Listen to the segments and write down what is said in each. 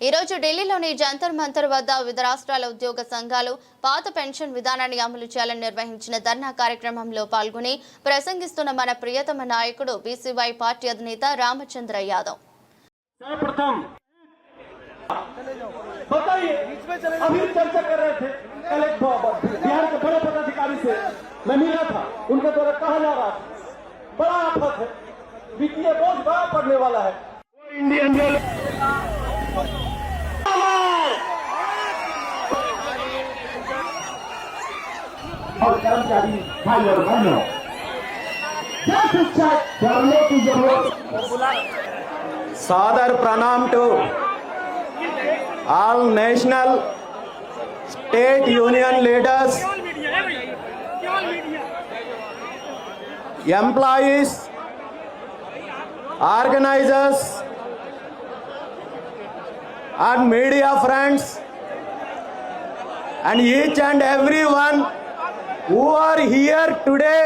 ఈ రోజు ఢిల్లీలోని జంతర్ మంతర్ వద్ద వివిధ రాష్ట్రాల ఉద్యోగ సంఘాలు పాత పెన్షన్ విధానాన్ని అమలు చేయాలని నిర్వహించిన ధర్నా కార్యక్రమంలో పాల్గొని ప్రసంగిస్తున్న మన ప్రియతమ నాయకుడు బీసీవై పార్టీ అధినేత రామచంద్ర యాదవ్ सर्वप्रथम बताइए अभी चर्चा कर रहे थे कल एक बिहार के बड़े पदाधिकारी से मैं मिला था उनके द्वारा कहा जा रहा था बड़ा आफत है वित्तीय बोझ बड़ा पड़ने वाला है वो इंडियन रेल और कर्मचारी भाई और बहनों जय शिक्षा करने की जरूरत सादर प्रणाम to all national state union leaders employees organizers and media friends and each and everyone who are here today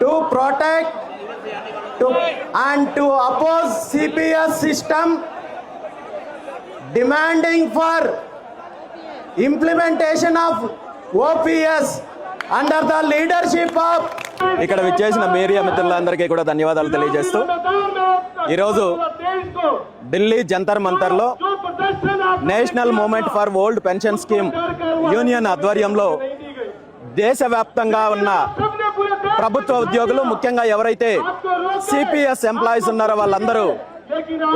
to protect to and to oppose CPS system demanding for implementation of OPS under the leadership of ఇక్కడ విచ్చేసిన media మిత్రులందరికీ కూడా ధన్యవాదాలు తెలియజేస్తూ ఈరోజు Delhi Jantar మంతర్లో national movement for old pension scheme union ఆధ్వర్యంలో దేశవ్యాప్తంగా ఉన్న ప్రభుత్వ ఉద్యోగులు ముఖ్యంగా ఎవరైతే సిపిఎస్ ఎంప్లాయీస్ ఉన్నారో వాళ్ళందరూ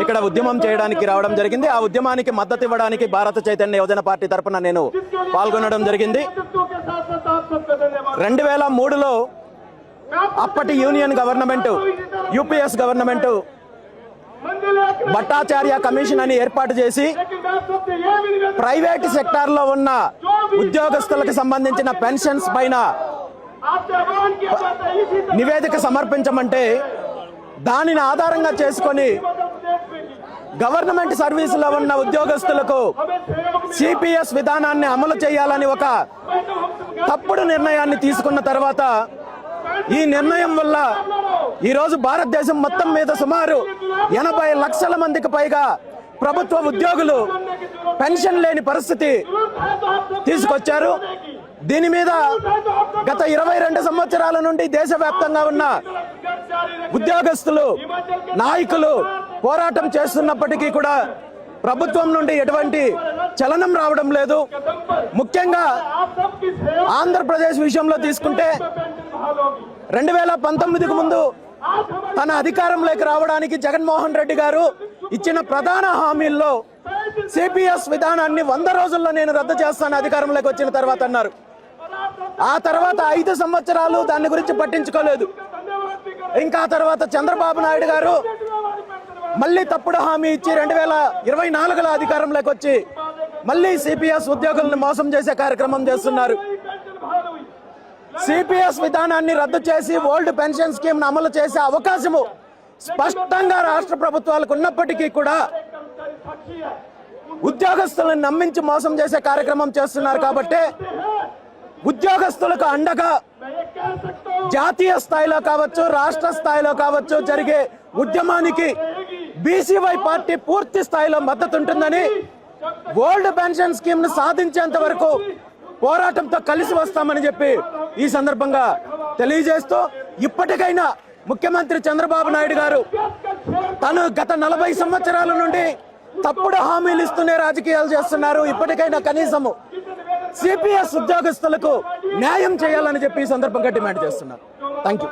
ఇక్కడ ఉద్యమం చేయడానికి రావడం జరిగింది. ఆ ఉద్యమానికి మద్దతు ఇవ్వడానికి భారత చైతన్య యువజన పార్టీ తరఫున నేను పాల్గొనడం జరిగింది. రెండు వేల మూడులో అప్పటి union government UPS government Bhattacharya commission అని ఏర్పాటు చేసి ప్రైవేట్ సెక్టార్లో ఉన్న ఉద్యోగస్తులకు సంబంధించిన పెన్షన్స్ పైన నివేదిక సమర్పించమంటే దానిని ఆధారంగా చేసుకొని గవర్నమెంట్ సర్వీసులో ఉన్న ఉద్యోగస్తులకు సిపిఎస్ విధానాన్ని అమలు చేయాలని ఒక తప్పుడు నిర్ణయాన్ని తీసుకున్న తర్వాత ఈ నిర్ణయం వల్ల ఈరోజు భారతదేశం మొత్తం మీద సుమారు ఎనభై లక్షల మందికి పైగా ప్రభుత్వ ఉద్యోగులు పెన్షన్ లేని పరిస్థితి తీసుకొచ్చారు. దీని మీద గత ఇరవై రెండు సంవత్సరాల నుండి దేశవ్యాప్తంగా ఉన్న ఉద్యోగస్తులు నాయకులు పోరాటం చేస్తున్నప్పటికీ కూడా ప్రభుత్వం నుండి ఎటువంటి చలనం రావడం లేదు. ముఖ్యంగా ఆంధ్రప్రదేశ్ విషయంలో తీసుకుంటే రెండు వేల పంతొమ్మిదికి ముందు తన అధికారంలోకి రావడానికి జగన్మోహన్ రెడ్డి గారు ఇచ్చిన ప్రధాన హామీల్లో సిపిఎస్ విధానాన్ని వంద రోజుల్లో నేను రద్దు చేస్తాను అధికారంలోకి వచ్చిన తర్వాత అన్నారు. ఆ తర్వాత ఐదు సంవత్సరాలు దాని గురించి పట్టించుకోలేదు. ఇంకా తర్వాత చంద్రబాబు నాయుడు గారు మళ్ళీ తప్పుడు హామీ ఇచ్చి రెండు వేల ఇరవై నాలుగులో అధికారంలోకి వచ్చి మళ్ళీ సిపిఎస్ ఉద్యోగులను మోసం చేసే కార్యక్రమం చేస్తున్నారు. సిపిఎస్ విధానాన్ని రద్దు చేసి ఓల్డ్ పెన్షన్ స్కీమ్ను అమలు చేసే అవకాశము స్పష్టంగా రాష్ట్ర ప్రభుత్వాలకు ఉన్నప్పటికీ కూడా ఉద్యోగస్తులను నమ్మించి మోసం చేసే కార్యక్రమం చేస్తున్నారు కాబట్టి ఉద్యోగస్తులకు అండగా జాతీయ స్థాయిలో కావచ్చు రాష్ట్ర స్థాయిలో కావచ్చు జరిగే ఉద్యమానికి బీసీవై పార్టీ పూర్తి స్థాయిలో మద్దతు ఉంటుందని ఓల్డ్ పెన్షన్ స్కీమ్ను సాధించేంత వరకు పోరాటంతో కలిసి వస్తామని చెప్పి ఈ సందర్భంగా తెలియజేస్తూ ఇప్పటికైనా ముఖ్యమంత్రి చంద్రబాబు నాయుడు గారు తను గత నలభై సంవత్సరాల నుండి తప్పుడు హామీలు ఇస్తూనే రాజకీయాలు చేస్తున్నారు. ఇప్పటికైనా కనీసము సిపిఎస్ ఉద్యోగస్తులకు న్యాయం చేయాలని చెప్పి ఈ సందర్భంగా డిమాండ్ చేస్తున్నారు. Thank you